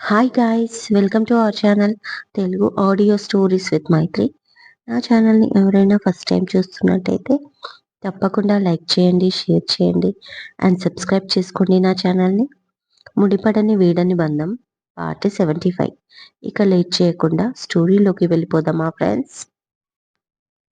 Hi guys welcome to our channel Telugu audio stories with Maithri నా ఛానల్ని ఎవరైనా first time చూస్తున్నట్టయితే తప్పకుండా లైక్ చేయండి షేర్ చేయండి అండ్ సబ్స్క్రైబ్ చేసుకోండి నా ఛానల్ని ముడిపడని వీడని బంధం పార్ట్ సెవెంటీ ఫైవ్ ఇక లేట్ చేయకుండా స్టోరీలోకి వెళ్ళిపోదామా ఫ్రెండ్స్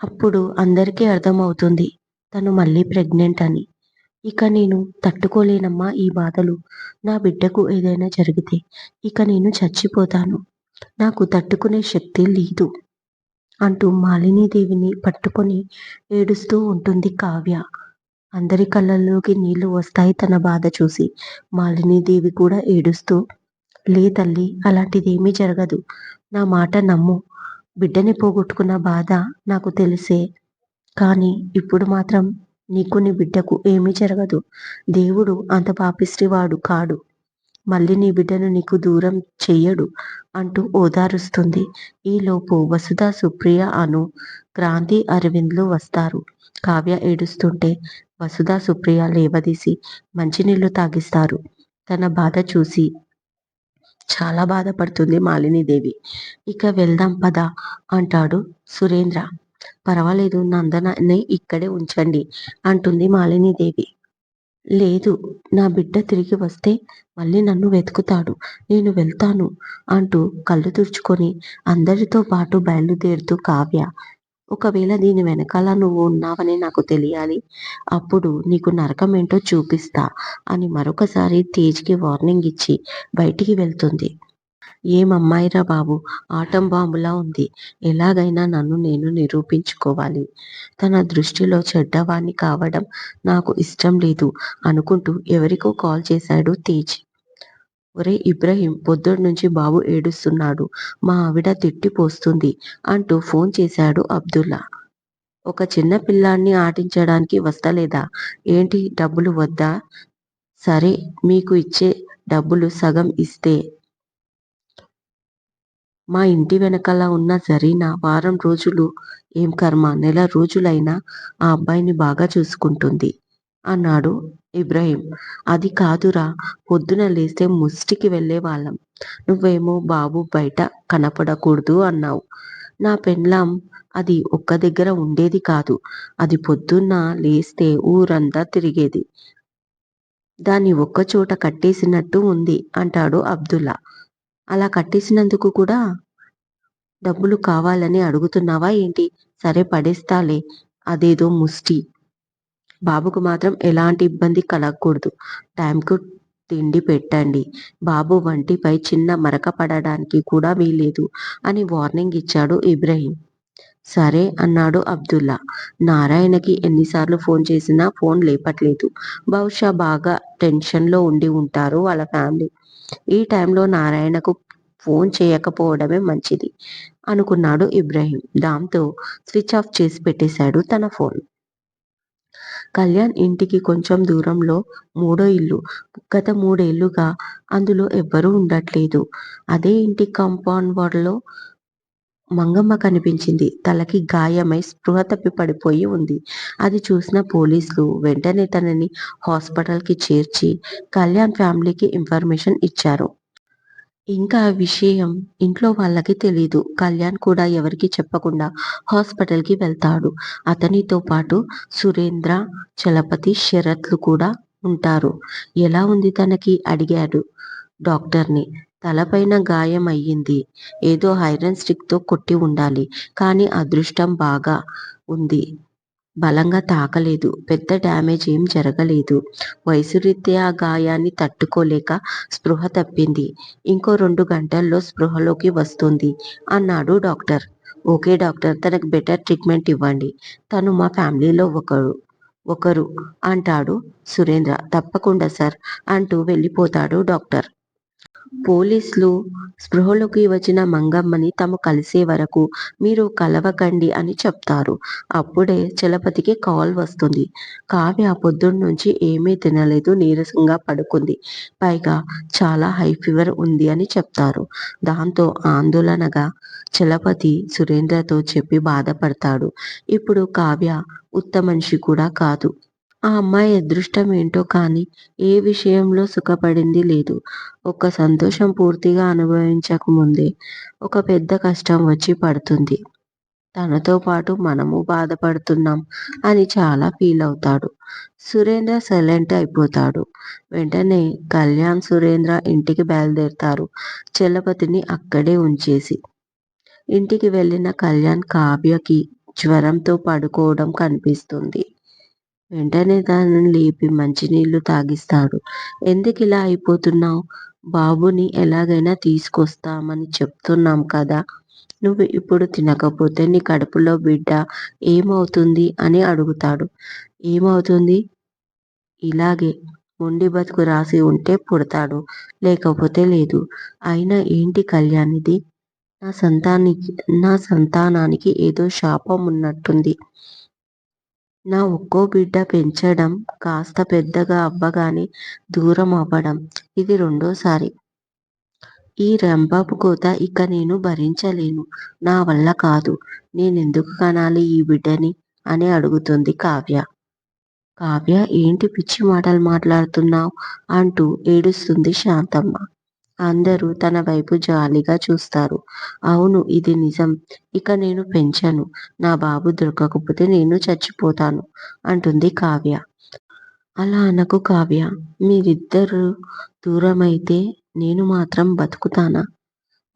అప్పుడు అందరికీ అర్థమవుతుంది తను మళ్ళీ ప్రెగ్నెంట్ అని. ఇక నేను తట్టుకోలేనమ్మా ఈ బాధలు. నా బిడ్డకు ఏదైనా జరిగితే ఇక నేను చచ్చిపోతాను. నాకు తట్టుకునే శక్తి లేదు అంటూ మాలినీదేవిని పట్టుకొని ఏడుస్తూ ఉంటుంది కావ్య. అందరి కళ్ళల్లోకి నీళ్ళు వస్తాయి తన బాధ చూసి మాలినీదేవి కూడా ఏడుస్తూ లే తల్లి అలాంటిదేమీ జరగదు. నా మాట నమ్ము. బిడ్డని పోగొట్టుకున్న బాధ నాకు తెలిసే. కానీ ఇప్పుడు మాత్రం నీకు నీ బిడ్డకు ఏమీ జరగదు. దేవుడు అంత పాపిష్టివాడు కాడు. మళ్ళీ నీ బిడ్డను నీకు దూరం చెయ్యడు అంటూ ఓదారుస్తుంది. ఈలోపు వసుధ సుప్రియ అను క్రాంతి అరవింద్లు వస్తారు. కావ్య ఏడుస్తుంటే వసుధ సుప్రియ లేవదీసి మంచినీళ్ళు తాగిస్తారు. తన బాధ చూసి చాలా బాధపడుతుంది మాలినీదేవి. ఇక వెళ్దాం పద అంటాడు సురేంద్ర. పర్వాలేదు నందనని ఇక్కడే ఉంచండి అంటుంది మాలినీదేవి. లేదు నా బిడ్డ తిరిగి వస్తే మళ్ళీ నన్ను వెతుకుతాడు నేను వెళ్తాను అంటూ కళ్ళు తుడుచుకొని అందరితో పాటు బయలుదేరుతూ కావ్య. ఒకవేళ దీని వెనకాల నువ్వు ఉన్నావని నాకు తెలియాలి అప్పుడు నీకు నరకం ఏంటో చూపిస్తా అని మరొకసారి తేజ్కి వార్నింగ్ ఇచ్చి బయటికి వెళ్తుంది. ఏమమ్మాయిరా బాబు ఆటం బాంబులా ఉంది. ఎలాగైనా నన్ను నేను నిరూపించుకోవాలి. తన దృష్టిలో చెడ్డవాణ్ణి కావడం నాకు ఇష్టం లేదు అనుకుంటూ ఎవరికో కాల్ చేశాడు తేజ్. ఒరే ఇబ్రహీం పొద్దుడు నుంచి బాబు ఏడుస్తున్నాడు. మా ఆవిడ తిట్టిపోస్తుంది అంటూ ఫోన్ చేశాడు అబ్దుల్లా. ఒక చిన్న పిల్లాన్ని ఆటించడానికి వస్తలేదా? ఏంటి డబ్బులు వద్దా? సరే మీకు ఇచ్చే డబ్బులు సగం ఇస్తే మా ఇంటి వెనకాల ఉన్న జరీనా వారం రోజులు ఏం కర్మ? నెల రోజులైనా ఆ అబ్బాయిని బాగా చూసుకుంటుంది. అన్నాడు ఇబ్రహీం. అది కాదురా పొద్దున లేస్తే ముష్టికి వెళ్ళే వాళ్ళం. నువ్వేమో బాబు బయట కనపడకూడదు అన్నావు. నా పెండ్లాం అది ఒక్క దగ్గర ఉండేది కాదు. అది పొద్దున్న లేస్తే ఊరంతా తిరిగేది. దాన్ని ఒక్కచోట కట్టేసినట్టు ఉంది అంటాడు అబ్దుల్లా. అలా కట్టేసినందుకు కూడా డబ్బులు కావాలని అడుగుతున్నావా ఏంటి? సరే పడేస్తాలే. అదేదో ముష్టి. బాబుకు మాత్రం ఎలాంటి ఇబ్బంది కలగకూడదు. టైంకు తిండి పెట్టండి. బాబు వంటిపై చిన్న మరక పడడానికి కూడా వీలేదు అని వార్నింగ్ ఇచ్చాడు ఇబ్రహీం. సరే అన్నాడు అబ్దుల్లా. నారాయణకి ఎన్నిసార్లు ఫోన్ చేసినా ఫోన్ లేపట్లేదు. బహుశా బాగా టెన్షన్లో ఉండి ఉంటారు వాళ్ళ ఫ్యామిలీ. ఈ టైంలో నారాయణకు ఫోన్ చేయకపోవడమే మంచిది అనుకున్నాడు ఇబ్రహీం. దాంతో స్విచ్ ఆఫ్ చేసి పెట్టేశాడు తన ఫోన్. కళ్యాణ్ ఇంటికి కొంచెం దూరంలో మూడో ఇల్లు గత మూడేళ్ళుగా అందులో ఎవ్వరూ ఉండట్లేదు. అదే ఇంటి కాంపౌండ్ వార్లో మంగమ్మ కనిపించింది. తలకి గాయమై స్పృహ తప్పి పడిపోయి ఉంది. అది చూసిన పోలీసులు వెంటనే తనని హాస్పిటల్కి చేర్చి కళ్యాణ్ ఫ్యామిలీకి ఇన్ఫర్మేషన్ ఇచ్చారు. ఇంకా విషయం ఇంట్లో వాళ్ళకి తెలీదు. కళ్యాణ్ కూడా ఎవరికి చెప్పకుండా హాస్పిటల్కి వెళ్తాడు. అతనితో పాటు సురేంద్ర చలపతి శరత్లు కూడా ఉంటారు. ఎలా ఉంది తనకి? అడిగాడు డాక్టర్ని. తలపైన గాయం అయ్యింది. ఏదో ఐరన్ స్టిక్తో కొట్టి ఉండాలి. కానీ అదృష్టం బాగా ఉంది. బలంగా తాకలేదు. పెద్ద డ్యామేజ్ ఏం జరగలేదు. వయసురీత్యా ఆ గాయాన్ని తట్టుకోలేక స్పృహ తప్పింది. ఇంకో రెండు గంటల్లో స్పృహలోకి వస్తుంది అన్నాడు డాక్టర్. ఓకే డాక్టర్ తనకు బెటర్ ట్రీట్మెంట్ ఇవ్వండి. తను మా ఫ్యామిలీలో ఒకరు. ఒకరు అంటాడు సురేంద్ర. తప్పకుండా సార్ అంటూ వెళ్ళిపోతాడు డాక్టర్. పోలీసులు స్పృహలోకి వచ్చిన మంగమ్మని తాము కలిసే వరకు మీరు కలవకండి అని చెప్తారు. అప్పుడే చలపతికి కాల్ వస్తుంది. కావ్య పొద్దున్న నుంచి ఏమీ తినలేదు నీరసంగా పడుకుంది. పైగా చాలా హై ఫీవర్ ఉంది అని చెప్తారు. దాంతో ఆందోళనగా చలపతి సురేంద్రతో చెప్పి బాధపడతాడు. ఇప్పుడు కావ్య ఉత్త మనిషి కూడా కాదు. ఆ అమ్మాయి అదృష్టం ఏంటో కానీ ఏ విషయంలో సుఖపడింది లేదు. ఒక్క సంతోషం పూర్తిగా అనుభవించక ముందే ఒక పెద్ద కష్టం వచ్చి పడుతుంది. తనతో పాటు మనము బాధపడుతున్నాం అని చాలా ఫీల్ అవుతాడు. సురేంద్ర సైలెంట్ అయిపోతాడు. వెంటనే కళ్యాణ్, సురేంద్ర ఇంటికి బయలుదేరతారు చలపతిని అక్కడే ఉంచేసి. ఇంటికి వెళ్ళిన కళ్యాణ్ కావ్యకి జ్వరంతో పడుకోవడం కనిపిస్తుంది. వెంటనే దానిని లేపి మంచినీళ్ళు తాగిస్తాడు. ఎందుకిలా అయిపోతున్నావు బాబుని ఎలాగైనా తీసుకొస్తామని చెప్తున్నాం కదా! నువ్వు ఇప్పుడు తినకపోతే నీ కడుపులో బిడ్డ ఏమవుతుంది? అని అడుగుతాడు. ఏమవుతుంది? ఇలాగే మొండి బతుకు రాసి ఉంటే పుడతాడు. లేకపోతే లేదు. అయినా ఏంటి కళ్యాణ్ ఇది? నా సంతానికి నా సంతానానికి ఏదో శాపం ఉన్నట్టుంది. నా ఒక్కో బిడ్డ పెంచడం కాస్త పెద్దగా అవ్వగానే దూరం అవ్వడం ఇది రెండోసారి. ఈ రంపపు కోత ఇక నేను భరించలేను. నా వల్ల కాదు. నేనెందుకు కనాలి ఈ బిడ్డని? అని అడుగుతుంది కావ్య. కావ్య ఏంటి పిచ్చి మాటలు మాట్లాడుతున్నావు అంటూ ఏడుస్తుంది శాంతమ్మ. అందరూ తన వైపు జాలిగా చూస్తారు. అవును ఇది నిజం. ఇక నేను పెంచాను నా బాబు దొరకకపోతే నేను చచ్చిపోతాను అంటుంది కావ్య. అలా అనకు కావ్య. మీరిద్దరూ దూరమైతే నేను మాత్రం బతుకుతానా?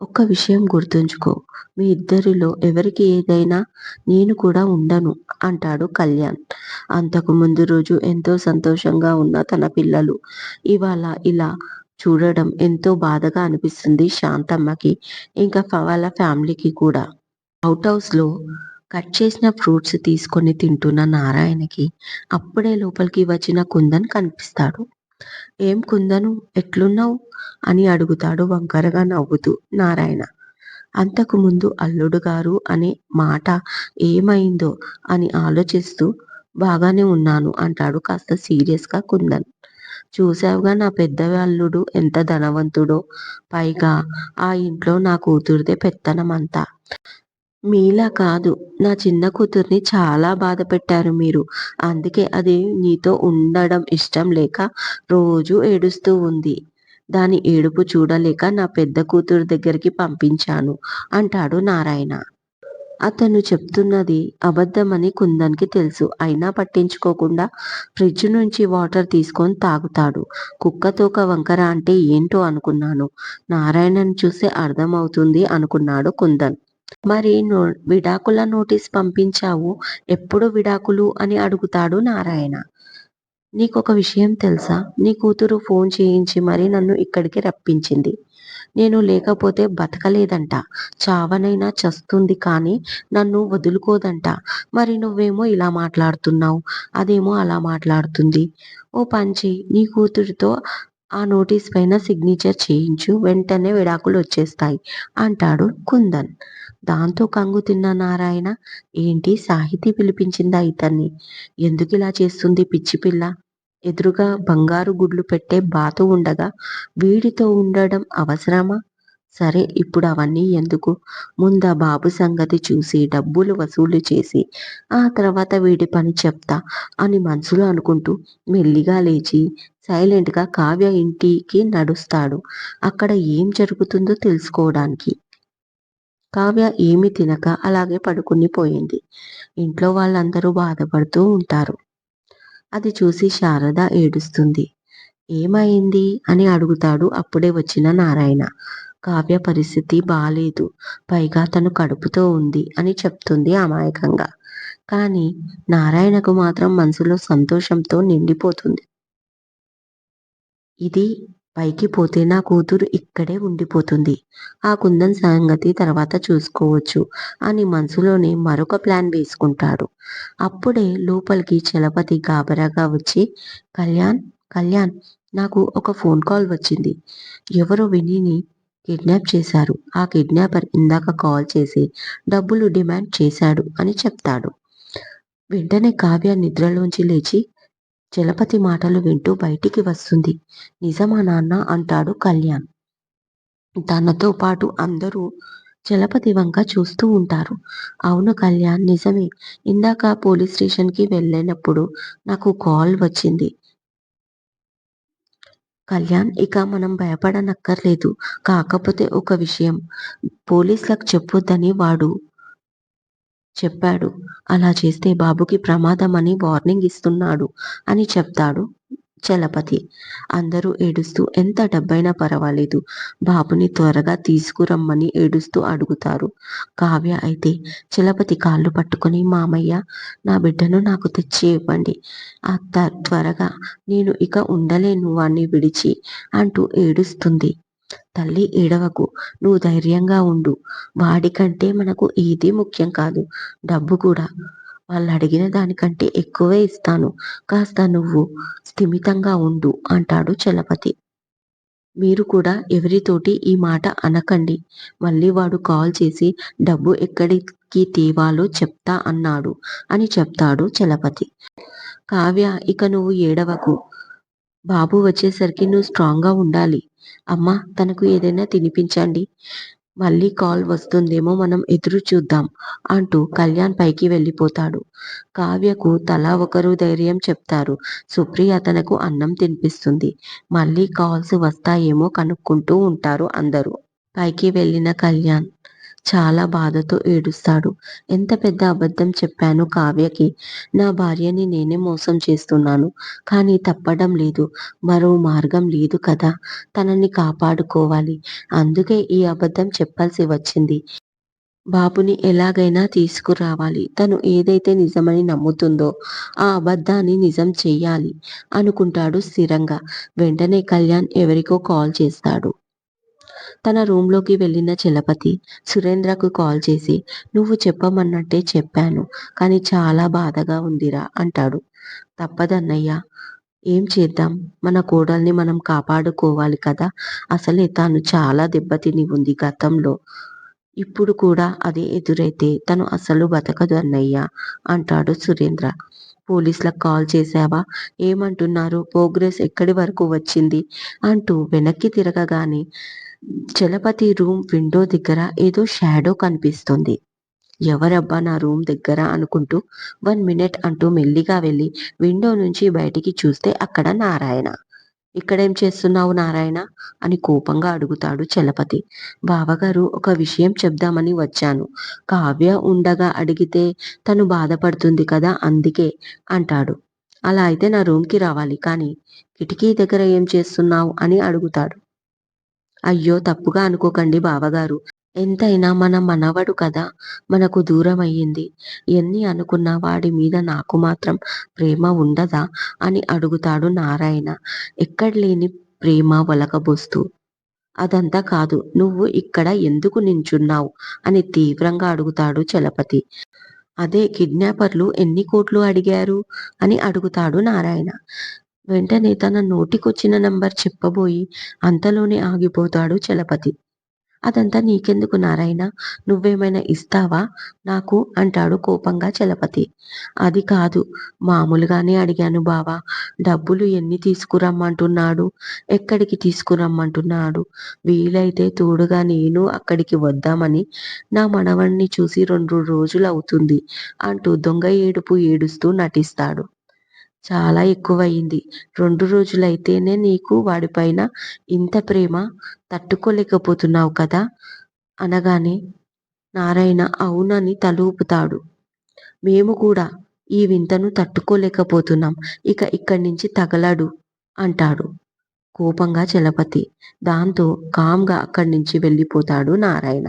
ఒక్క విషయం గుర్తుంచుకో. మీ ఇద్దరిలో ఎవరికి ఏదైనా నేను కూడా ఉండను అంటాడు కళ్యాణ్. అంతకు ముందు రోజు ఎంతో సంతోషంగా ఉన్న తన పిల్లలు ఇవాళ ఇలా చూడడం ఎంతో బాధగా అనిపిస్తుంది శాంతమ్మకి, ఇంకా వాళ్ళ ఫ్యామిలీకి కూడా. అవుట్ హౌస్లో కట్ చేసిన ఫ్రూట్స్ తీసుకొని తింటున్న నారాయణకి అప్పుడే లోపలికి వచ్చిన కుందన్ కనిపిస్తాడు. ఏం కుందను ఎట్లున్నావు అని అడుగుతాడు వంకరగా నవ్వుతూ నారాయణ. అంతకు ముందు అల్లుడు గారు అనే మాట ఏమైందో అని ఆలోచిస్తూ బాగానే ఉన్నాను అంటాడు కాస్త సీరియస్గా కుందన్. చూశావుగా నా పెద్దవాళ్ళుడు అల్లుడు ఎంత ధనవంతుడో? పైగా ఆ ఇంట్లో నా కూతురిదే పెత్తనం అంతా. మీలా కాదు. నా చిన్న కూతుర్ని చాలా బాధపెట్టారు మీరు. అందుకే అది నీతో ఉండడం ఇష్టం లేక రోజు ఏడుస్తూ ఉంది. దాని ఏడుపు చూడలేక నా పెద్ద కూతురు దగ్గరికి పంపించాను అంటాడు నారాయణ. అతను చెప్తున్నది అబద్ధమని కుందన్కి తెలుసు. అయినా పట్టించుకోకుండా ఫ్రిడ్జ్ నుంచి వాటర్ తీసుకొని తాగుతాడు. కుక్కతోక వంకర అంటే ఏంటో అనుకున్నాను. నారాయణని చూస్తే అర్థం అవుతుంది అనుకున్నాడు కుందన్. మరి విడాకుల నోటీస్ పంపించావు. ఎప్పుడు విడాకులు? అని అడుగుతాడు నారాయణ. నీకొక విషయం తెలుసా? నీ కూతురు ఫోన్ చేయించి మరి నన్ను ఇక్కడికి రప్పించింది. నేను లేకపోతే బతకలేదంట. చావనైనా చస్తుంది కానీ నన్ను వదులుకోదంట. మరి నువ్వేమో ఇలా మాట్లాడుతున్నావు అదేమో అలా మాట్లాడుతుంది. ఓ పంచి నీ కూతురితో ఆ నోటీస్ పైన సిగ్నేచర్ చేయించు వెంటనే విడాకులు వచ్చేస్తాయి అంటాడు కుందన్. దాంతో కంగు తిన్న నారాయణ ఏంటి సాహితీ పిలిపించిందా ఇతన్ని? ఇలా చేస్తుంది పిచ్చి పిల్ల ఎదురుగా బంగారు గుడ్లు పెట్టే బాతు ఉండగా వీడితో ఉండడం అవసరమా? సరే ఇప్పుడు అవన్నీ ఎందుకు? ముందా బాబు సంగతి చూసి డబ్బులు వసూలు చేసి ఆ తర్వాత వీడి పని చెప్తా అని మనసులో అనుకుంటూ మెల్లిగా లేచి సైలెంట్గా కావ్య ఇంటికి నడుస్తాడు అక్కడ ఏం జరుగుతుందో తెలుసుకోవడానికి. కావ్య ఏమీ తినక అలాగే పడుకుని పోయింది. ఇంట్లో వాళ్ళందరూ బాధపడుతూ ఉంటారు. అది చూసి శారద ఏడుస్తుంది. ఏమైంది అని అడుగుతాడు అప్పుడే వచ్చిన నారాయణ. కావ్య పరిస్థితి బాలేదు. పైగా తను కడుపుతో ఉంది అని చెప్తుంది అమాయకంగా. కానీ నారాయణకు మాత్రం మనసులో సంతోషంతో నిండిపోతుంది. ఇది పైకి పోతే నా కూతురు ఇక్కడే ఉండిపోతుంది. ఆ కుందన్ సంగతి తర్వాత చూసుకోవచ్చు అని మనసులోనే మరొక ప్లాన్ వేసుకుంటాడు. అప్పుడే లోపలికి చలపతి గాబరాగా వచ్చి కళ్యాణ్! కళ్యాణ్! నాకు ఒక ఫోన్ కాల్ వచ్చింది. ఎవరో వినిని కిడ్నాప్ చేశారు. ఆ కిడ్నాపర్ ఇందాక కాల్ చేసి డబ్బులు డిమాండ్ చేశాడు అని చెప్తాడు. వెంటనే కావ్య నిద్రలోంచి లేచి చలపతి మాటలు వింటూ బయటికి వస్తుంది. నిజమా నాన్న అంటాడు కళ్యాణ్. తనతో పాటు అందరూ చలపతి వంక చూస్తూ ఉంటారు. అవును కళ్యాణ్ నిజమే. ఇందాక పోలీస్ స్టేషన్కి వెళ్ళినప్పుడు నాకు కాల్ వచ్చింది. కళ్యాణ్ ఇక మనం భయపడనక్కర్లేదు. కాకపోతే ఒక విషయం. పోలీసులకు చెప్పొద్దని వాడు చెప్పాడు. అలా చేస్తే బాబుకి ప్రమాదమని వార్నింగ్ ఇస్తున్నాడు అని చెప్తాడు చలపతి. అందరూ ఏడుస్తూ ఎంత డబ్బైనా పర్వాలేదు. బాబుని త్వరగా తీసుకురమ్మని ఏడుస్తూ అడుగుతారు. కావ్య అయితే చలపతి కాళ్ళు పట్టుకుని మామయ్య నా బిడ్డను నాకు తెచ్చి ఇవ్వండి. అత్త త్వరగా. నేను ఇక ఉండలేను వాణ్ణి విడిచి అంటూ ఏడుస్తుంది. తల్లి ఏడవకు నువ్వు ధైర్యంగా ఉండు. వాడికంటే మనకు ఏది ముఖ్యం కాదు డబ్బు కూడా. వాళ్ళు అడిగిన దానికంటే ఎక్కువే ఇస్తాను. కాస్త నువ్వు స్థిమితంగా ఉండు అంటాడు చలపతి. మీరు కూడా ఎవరితోటి ఈ మాట అనకండి. మళ్ళీ వాడు కాల్ చేసి డబ్బు ఎక్కడికి తేవాలో చెప్తా అన్నాడు అని చెప్తాడు చలపతి. కావ్య ఇక నువ్వు ఏడవకు. బాబు వచ్చేసరికి నువ్వు స్ట్రాంగ్గా ఉండాలి. అమ్మ తనకు ఏదైనా తినిపించండి. మళ్ళీ కాల్ వస్తుందేమో మనం ఎదురు చూద్దాం అంటూ కళ్యాణ్ పైకి వెళ్ళిపోతాడు. కావ్యకు తలా ఒకరు ధైర్యం చెప్తారు. సుప్రియ తనకు అన్నం తినిపిస్తుంది. మళ్ళీ కాల్స్ వస్తాయేమో కనుక్కుంటూ ఉంటారు అందరూ. పైకి వెళ్ళిన కళ్యాణ్ చాలా బాధతో ఏడుస్తాడు. ఎంత పెద్ద అబద్ధం చెప్పాను కావ్యకి. నా భార్యని నేనే మోసం చేస్తున్నాను. కానీ తప్పడం లేదు. మరో మార్గం లేదు కదా. తనని కాపాడుకోవాలి. అందుకే ఈ అబద్ధం చెప్పాల్సి వచ్చింది. బాబుని ఎలాగైనా తీసుకురావాలి. తను ఏదైతే నిజమని నమ్ముతుందో ఆ అబద్ధాన్ని నిజం చెయ్యాలి అనుకుంటాడు స్థిరంగా. వెంటనే కళ్యాణ్ ఎవరికో కాల్ చేస్తాడు. తన రూమ్లోకి వెళ్ళిన చలపతి సురేంద్రకు కాల్ చేసి నువ్వు చెప్పమన్నట్టే చెప్పాను కానీ చాలా బాధగా ఉందిరా అంటాడు. తప్పదన్నయ్యా ఏం చేద్దాం? మన కోడల్ని మనం కాపాడుకోవాలి కదా. అసలే తాను చాలా దెబ్బతిని ఉంది గతంలో. ఇప్పుడు కూడా అదే ఎదురైతే తను అసలు బతకదు అన్నయ్య అంటాడు సురేంద్ర. పోలీసులకు కాల్ చేశావా? ఏమంటున్నారు? ప్రోగ్రెస్ ఎక్కడి వరకు వచ్చింది? అంటూ వెనక్కి తిరగగానే చలపతి రూమ్ విండో దగ్గర ఏదో షాడో కనిపిస్తుంది. ఎవరబ్బా నా రూమ్ దగ్గర అనుకుంటూ వన్ మినిట్ అంటూ మెల్లిగా వెళ్ళి విండో నుంచి బయటికి చూస్తే అక్కడ నారాయణ. ఇక్కడేం చేస్తున్నావు నారాయణ? అని కోపంగా అడుగుతాడు చలపతి. బావగారు ఒక విషయం చెప్దామని వచ్చాను. కావ్య ఉండగా అడిగితే తను బాధపడుతుంది కదా అందుకే అంటాడు. అలా అయితే నా రూమ్కి రావాలి కానీ కిటికీ దగ్గర ఏం చేస్తున్నావు? అని అడుగుతాడు. అయ్యో తప్పుగా అనుకోకండి బావగారు. ఎంతైనా మన మనవడు కదా మనకు దూరం అయ్యింది ఎన్ని అనుకున్నా వాడి మీద నాకు మాత్రం ప్రేమ ఉండదా అని అడుగుతాడు నారాయణ. ఎక్కడ లేని ప్రేమ ఒలకబోస్తూ అదంతా కాదు నువ్వు ఇక్కడ ఎందుకు నించున్నావు అని తీవ్రంగా అడుగుతాడు చలపతి. అదే కిడ్నాపర్లు ఎన్ని కోట్లు అడిగారు అని అడుగుతాడు నారాయణ. వెంటనే తన నోటికొచ్చిన నంబర్ చెప్పబోయి అంతలోనే ఆగిపోతాడు చలపతి. అదంతా నీకెందుకు నారాయణ? నువ్వేమైనా ఇస్తావా? నాకు అంటాడు కోపంగా చలపతి. అది కాదు మామూలుగానే అడిగాను బావా. డబ్బులు ఎన్ని తీసుకురమ్మంటున్నాడు? ఎక్కడికి తీసుకురమ్మంటున్నాడు? వీలైతే తోడుగా నేను అక్కడికి వద్దామని నా మనవణ్ణి చూసి రెండు రోజులు అవుతుంది అంటూ దొంగ ఏడుపు ఏడుస్తూ నటిస్తాడు. చాలా ఎక్కువయింది. రెండు రోజులైతేనే నీకు వాడిపైన ఇంత ప్రేమ తట్టుకోలేకపోతున్నావు కదా? అనగానే నారాయణ అవునని తలూపుతాడు. మేము కూడా ఈ వింతను తట్టుకోలేకపోతున్నాం. ఇక ఇక్కడి నుంచి తగలడు అంటాడు కోపంగా చలపతి. దాంతో కామ్గా అక్కడి నుంచి వెళ్ళిపోతాడు నారాయణ.